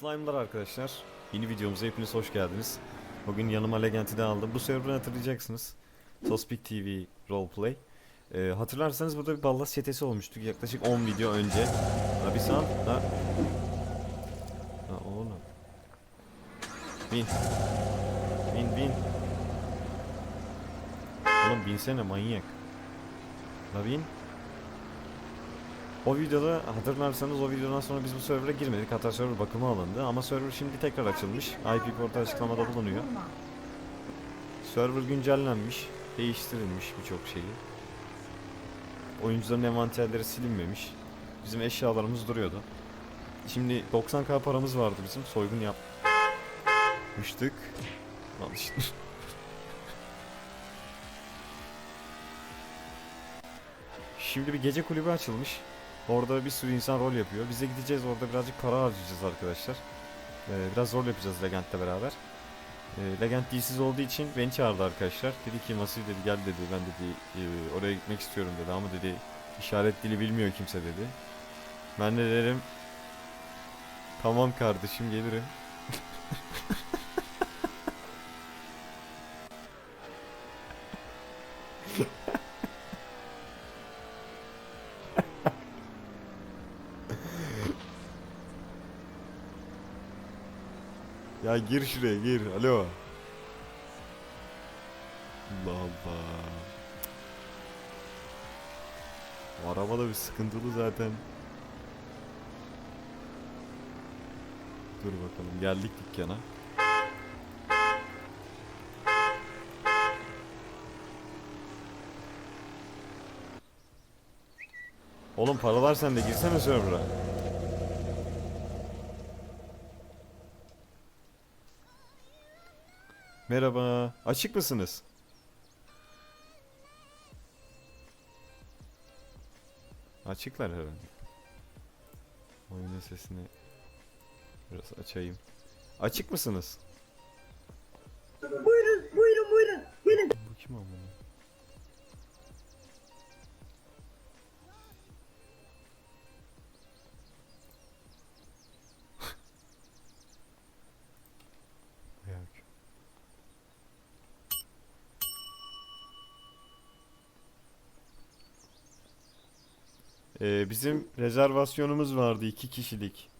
Slime'lar arkadaşlar. Yeni videomuza hepiniz hoş geldiniz. Bugün yanıma Legend'i de aldım. Bu server'ı hatırlayacaksınız. Tospik TV Roleplay. Ee, hatırlarsanız burada bir ballas çetesi olmuştu yaklaşık 10 video önce. Ha bir sağ. Ha. Ha oğlum. Bin. Bin bin. Oğlum binsene manyak. La bin. O videoda hatırlarsanız o videodan sonra biz bu server'a girmedik. Hatta server bakımı alındı ama server şimdi tekrar açılmış. IP portu açıklamada bulunuyor. Server güncellenmiş, değiştirilmiş birçok şeyi. Oyuncuların envanterleri silinmemiş. Bizim eşyalarımız duruyordu. Şimdi 90k paramız vardı bizim. Soygun yapmıştık. Al Şimdi bir gece kulübü açılmış. Orada bir sürü insan rol yapıyor. Biz de gideceğiz orada birazcık para harcayacağız arkadaşlar. Ee, biraz rol yapacağız Legend'le beraber. Ee, Legend dilsiz olduğu için beni çağırdı arkadaşlar. Dedi ki Masif dedi gel dedi. Ben dedi e, oraya gitmek istiyorum dedi ama dedi işaret dili bilmiyor kimse dedi. Ben de dedim tamam kardeşim gelirim. Ya gir şuraya gir. Alo. Allah Allah. Bu araba da bir sıkıntılı zaten. Dur bakalım geldik dükkana. Oğlum paralar sende girsene server'a. Merhaba. Açık mısınız? Açıklar herhalde. Oyunun sesini biraz açayım. Açık mısınız? Buyurun, buyurun, buyurun. Ee, bizim rezervasyonumuz vardı iki kişilik.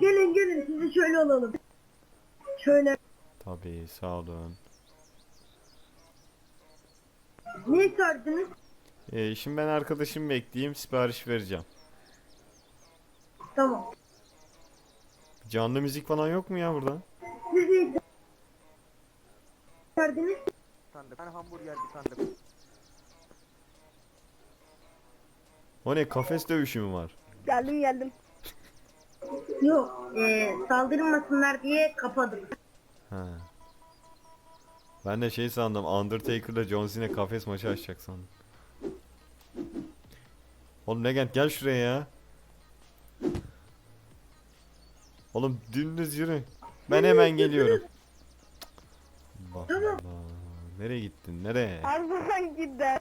Gelin, gelin. Sizi şöyle alalım. Şöyle. Tabii sağ olun. Ne isterdiniz? Ee, şimdi ben arkadaşımı bekleyeyim sipariş vereceğim. Tamam. Canlı müzik falan yok mu ya burada? Siz ne isterdiniz? Sandık. Ben hamburger bir sandık. O ne kafes dövüşü mü var? Geldim geldim. Yok. Ee, saldırmasınlar diye kapadık. Ha. Ben de şey sandım Undertaker'la John Cena kafes maçı açacak sandım. Oğlum Legend gel şuraya ya. Oğlum dümdüz yürü. Ben hemen geliyorum. Allah Allah. Nereye gittin? Nereye? Her zaman gider.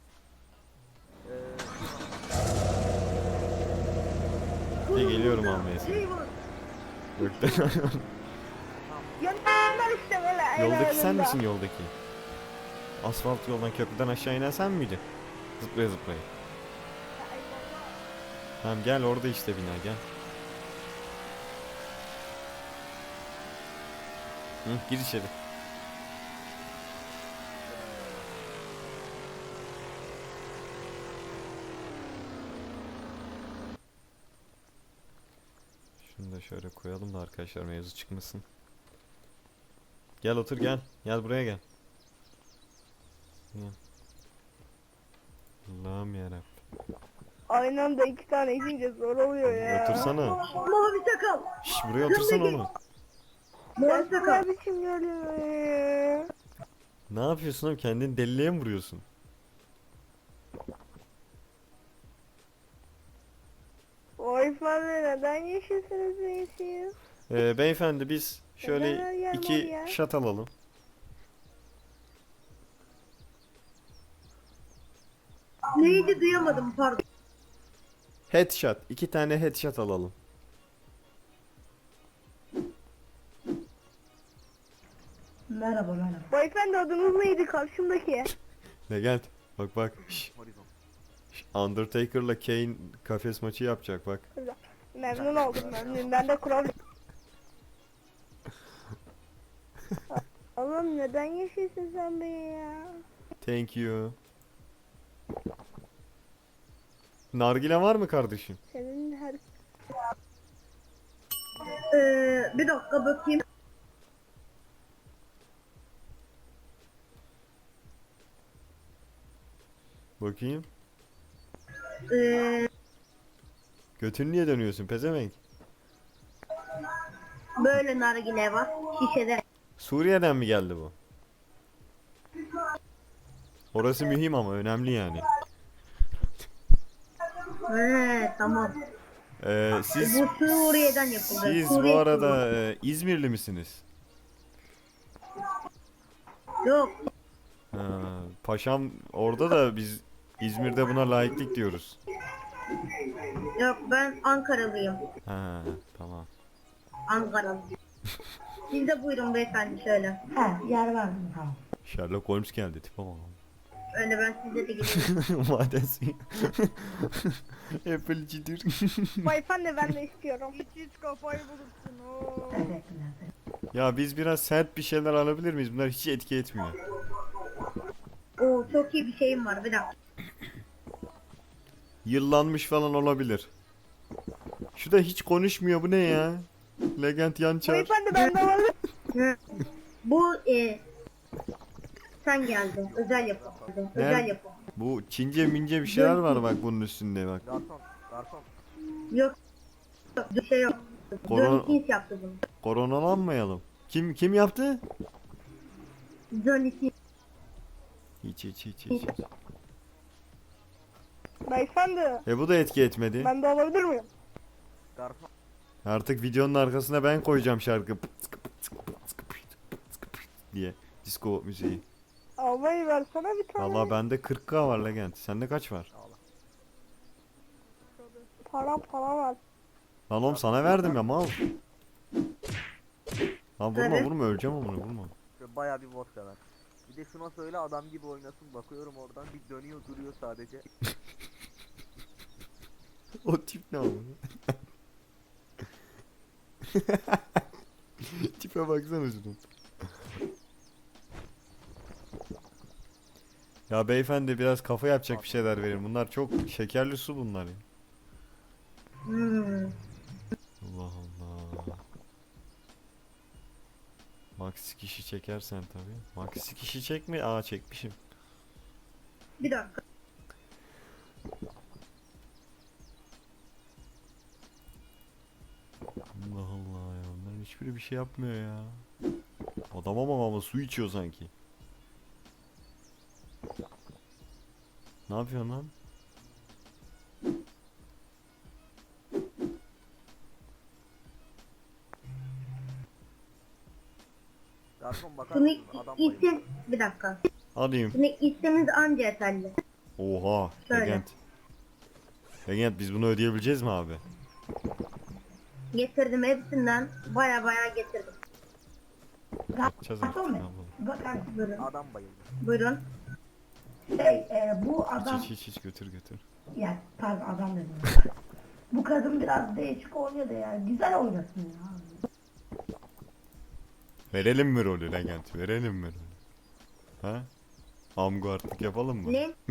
Ne geliyorum almaya seni. Gökten Yanımdan işte böyle. aynen Yoldaki sen misin yoldaki? Asfalt yoldan köprüden aşağı inen sen miydin? Zıplaya zıplaya. Tamam gel orada işte bina gel. Hı, gir içeri. Şöyle koyalım da arkadaşlar mevzu çıkmasın. Gel otur gel. Gel buraya gel. Gel. Allah'ım yarabbim. Aynı anda iki tane içince zor oluyor ya. Otursana. Mavi sakal. Şş buraya otursana oğlum. Nasıl sakal. ne biçim geliyor ya? Ne yapıyorsun oğlum? Kendini deliliğe mi vuruyorsun? O ifade neden yeşilsiniz? Ee, beyefendi biz şöyle Neden yer var iki ya? şat alalım. Neydi duyamadım pardon. Headshot. iki tane headshot alalım. Merhaba merhaba. Beyefendi adınız neydi karşımdaki? Legend. Bak bak. Şş, Horizon. şş, Undertaker'la Kane kafes maçı yapacak bak. Memnun oldum memnun. Ben de kural... Oğlum neden yaşıyorsun sen beni ya? Thank you. Nargile var mı kardeşim? Senin her... Ee, bir dakika bakayım. Bakayım. Ee, Götünü niye dönüyorsun pezevenk? böyle nargile var. Şişede. Suriye'den mi geldi bu? Orası mühim ama önemli yani. He tamam. Ee, siz Bu Suriye'den yapıldı. siz bu Suriye arada e, İzmirli misiniz? Yok. Ha, paşam orada da biz İzmir'de buna layıklık diyoruz. Yok ben Ankaralıyım. Ha, tamam. Ankaralı. Siz de buyurun beyefendi şöyle. Ha yer var mı? Tamam. Sherlock Holmes geldi tipe bak. Öyle ben size de gideyim. Madensi. Apple'cidir. Beyefendi ben de istiyorum. Hiç hiç kafayı bulursun. Oo. Teşekkürler. ya biz biraz sert bir şeyler alabilir miyiz? Bunlar hiç etki etmiyor. Oo çok iyi bir şeyim var bir dakika. Yıllanmış falan olabilir. Şu da hiç konuşmuyor bu ne ya? Legend Yançar. Beyefendi ben de alabilir Hı. Bu e, sen geldin. Özel yapım. Özel yapım. Bu Çince mince bir şeyler var bak bunun üstünde bak. Garson. Garson. Yok. yok, Bir şey yok. Korona- Johnny yaptı bunu. Koronalanmayalım. Kim kim yaptı? Johnny Sins. Hiç hiç hiç hiç. hiç. Beyefendi E bu da etki etmedi. ben de alabilir miyim? Artık videonun arkasına ben koyacağım şarkı. diye. Disco müziği. Almayı versene bir tane. Valla bende 40k var Legend. Sende kaç var? Para para var. Lan oğlum sana verdim ya mal. Lan vurma vurma öleceğim ama vurma. Şöyle Bayağı bir vodka ver. Bir de şuna söyle adam gibi oynasın. Bakıyorum oradan bir dönüyor duruyor sadece. O tip ne ama? Tipe baksana şunun. Ya beyefendi biraz kafa yapacak bir şeyler verin. Bunlar çok şekerli su bunlar ya. Allah Allah. Max kişi çekersen tabii. Max kişi çekme. Aa çekmişim. Bir dakika. Hiçbiri bir şey yapmıyor ya. Adam ama ama su içiyor sanki. Ne yapıyorsun lan? Garson bakar Şunu mısın? Adam bayıldı. isim bir dakika. Alayım. Şunu ismimiz anca yeterli. Oha. Şöyle. Legend. Legend biz bunu ödeyebileceğiz mi abi? Getirdim hepsinden baya baya getirdim. Yapacağız artık. Ne yapalım. Buyurun. Adam bayıldı. Buyurun. Şey, e, bu adam, Hiç hiç hiç götür götür. ya pardon adam dedim. bu kadın biraz değişik oynuyor da yani güzel oynasın ya. Verelim mi rolü Legend? Verelim mi rolü? Ha? Amgu artık yapalım mı? Ne?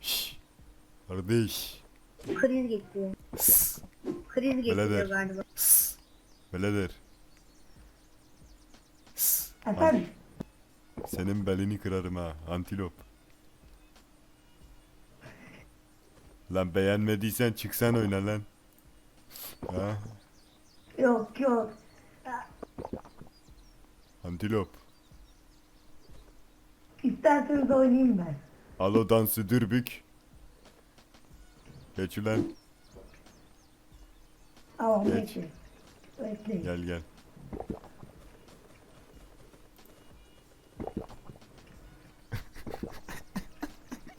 Şşş. Kardeş. Kriz geçiyor. Sss. Kriz geçiyor galiba. Sss. Beledir. Sss. Efendim, Senin belini kırarım ha antilop. Lan beğenmediysen çıksan oyna lan. Ha? yok yok. Antilop. İsterseniz oynayayım ben. Alo dansı dürbük. Geç ulan. Tamam Geç. bekleyin. Bekleyin. Gel gel.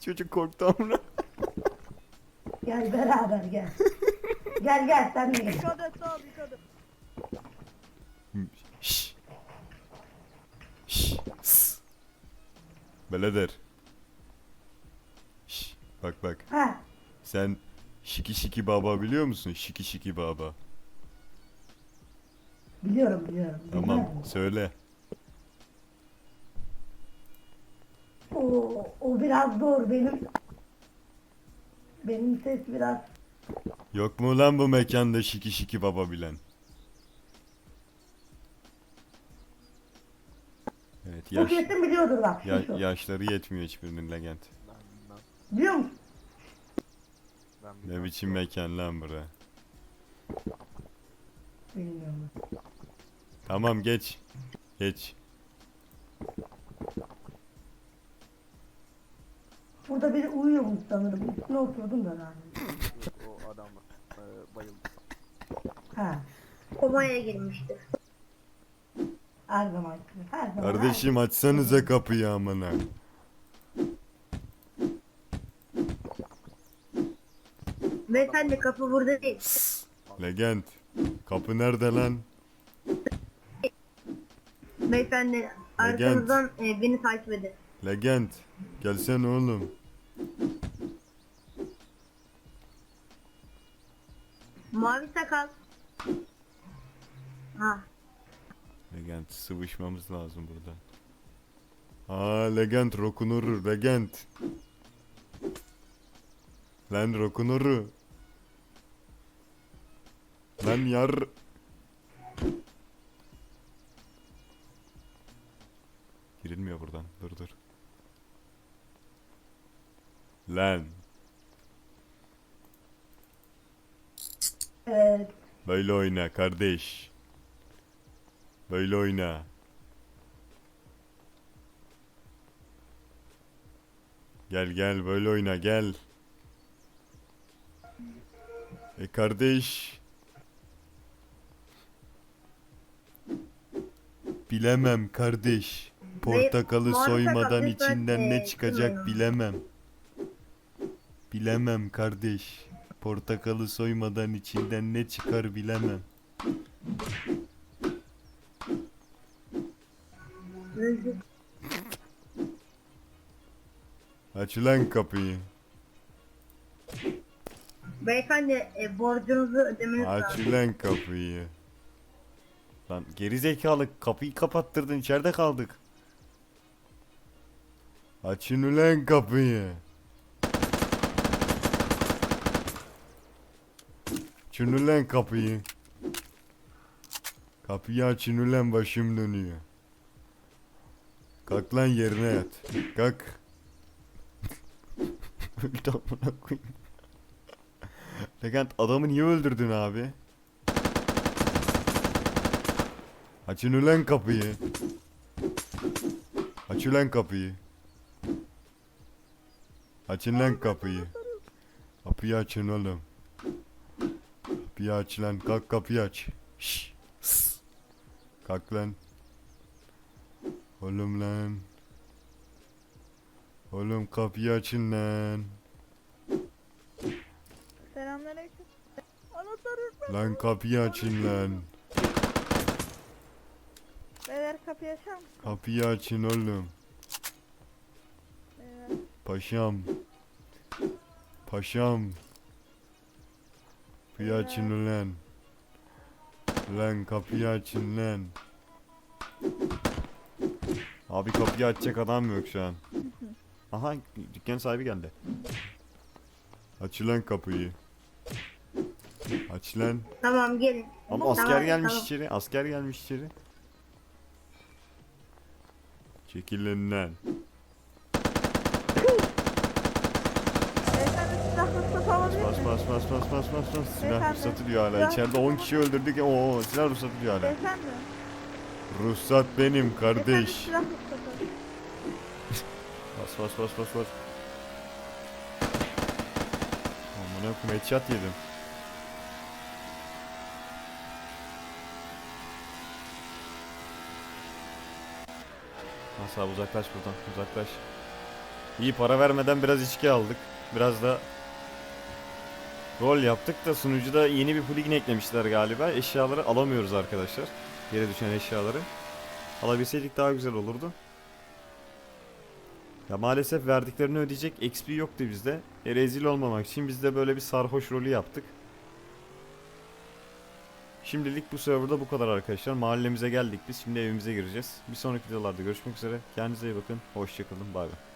Çocuk korktu amına. Gel beraber gel. gel gel sen de gel. Dikkat et abi dikkat et. Şşş. Şşş. Şşş. Bak bak. Ha Sen Şiki Şiki Baba biliyor musun? Şiki Şiki Baba. biliyorum biliyorum. Tamam söyle. O, o biraz zor benim. Benim ses biraz Yok mu lan bu mekanda Şiki Şiki Baba bilen? Evet bu yaş, kesin biliyordur bak ya- şu. yaşları yetmiyor hiçbirinin legend. Biliyor musun? Ben Ne biçim mekan lan bura. Bilmiyorum. Tamam geç. Geç. Burada biri uyuyormuş sanırım. Üstüne oturdum da ben. Yok, o adam e, bayıldı. Ha. Komaya girmiştir. Her zaman. Her zaman. Kardeşim açsanıza kapıyı amına. Beyefendi kapı burada değil. Legend. Kapı nerede lan? Beyefendi arkanızdan e, beni takip edin. Legend. Gelsene oğlum. Mavi sakal. Ha. Legend sıvışmamız lazım burada. Aa Legend Rokunuru Legend. Lan Rokunuru. Lan yar. Girilmiyor buradan. Dur dur. Lan. Evet. Böyle oyna kardeş. Böyle oyna. Gel gel böyle oyna gel. E kardeş. Bilemem kardeş. Portakalı Mavi soymadan lütfen, içinden ne çıkacak kızmayın. bilemem. Bilemem kardeş. Portakalı soymadan içinden ne çıkar bilemem. Aç lan kapıyı. Beyefendi e, borcunuzu ödemeniz Aç lazım. lan kapıyı. Lan geri zekalı kapıyı kapattırdın içeride kaldık. Açın ulan kapıyı. Açın ulan kapıyı. Kapıyı açın ulan başım dönüyor. Kalk lan yerine yat. Kalk. Öldü amına koyayım. Legend adamı niye öldürdün abi? Açın ulan kapıyı. Aç ulan kapıyı. Açın lan kapıyı. Kapıyı açın oğlum. Kapıyı aç lan. Kalk kapıyı aç. Şşş. Kalk lan. Oğlum lan. Oğlum kapıyı açın lan. Selamünaleyküm. Anahtarı Lan kapıyı açın lan. Kapıyı açar mısın? Kapıyı açın oğlum. Paşam. Paşam. Kapıyı açın ulan. Lan kapıyı açın lan. Abi kapıyı açacak adam yok şu an. Aha dükkan sahibi geldi. Aç lan kapıyı. Aç lan. Tamam gelin. Ama asker Tamam, gelmiş tamam. içeri. Asker gelmiş içeri. Çekilin lan. Beyefendi silah ruhsatı alabilir Bas miyim? bas bas bas bas bas bas. Silah Beyefendi, ruhsatı diyor hala. silah İçeride 10 kişi öldürdük. Oo silah ruhsatı diyor hala. Beyefendi. Ruhsat benim Beyefendi kardeş. silah ruhsatı. Bas bas bas bas bas. Amına koyayım headshot yedim. Asla uzaklaş buradan uzaklaş. İyi para vermeden biraz içki aldık. Biraz da rol yaptık da sunucuda yeni bir plugin eklemişler galiba. Eşyaları alamıyoruz arkadaşlar. Yere düşen eşyaları. Alabilseydik daha güzel olurdu. Ya maalesef verdiklerini ödeyecek XP yoktu bizde. E, rezil olmamak için biz de böyle bir sarhoş rolü yaptık. Şimdilik bu serverda bu kadar arkadaşlar. Mahallemize geldik biz. Şimdi evimize gireceğiz. Bir sonraki videolarda görüşmek üzere. Kendinize iyi bakın. Hoşçakalın. Bay bay.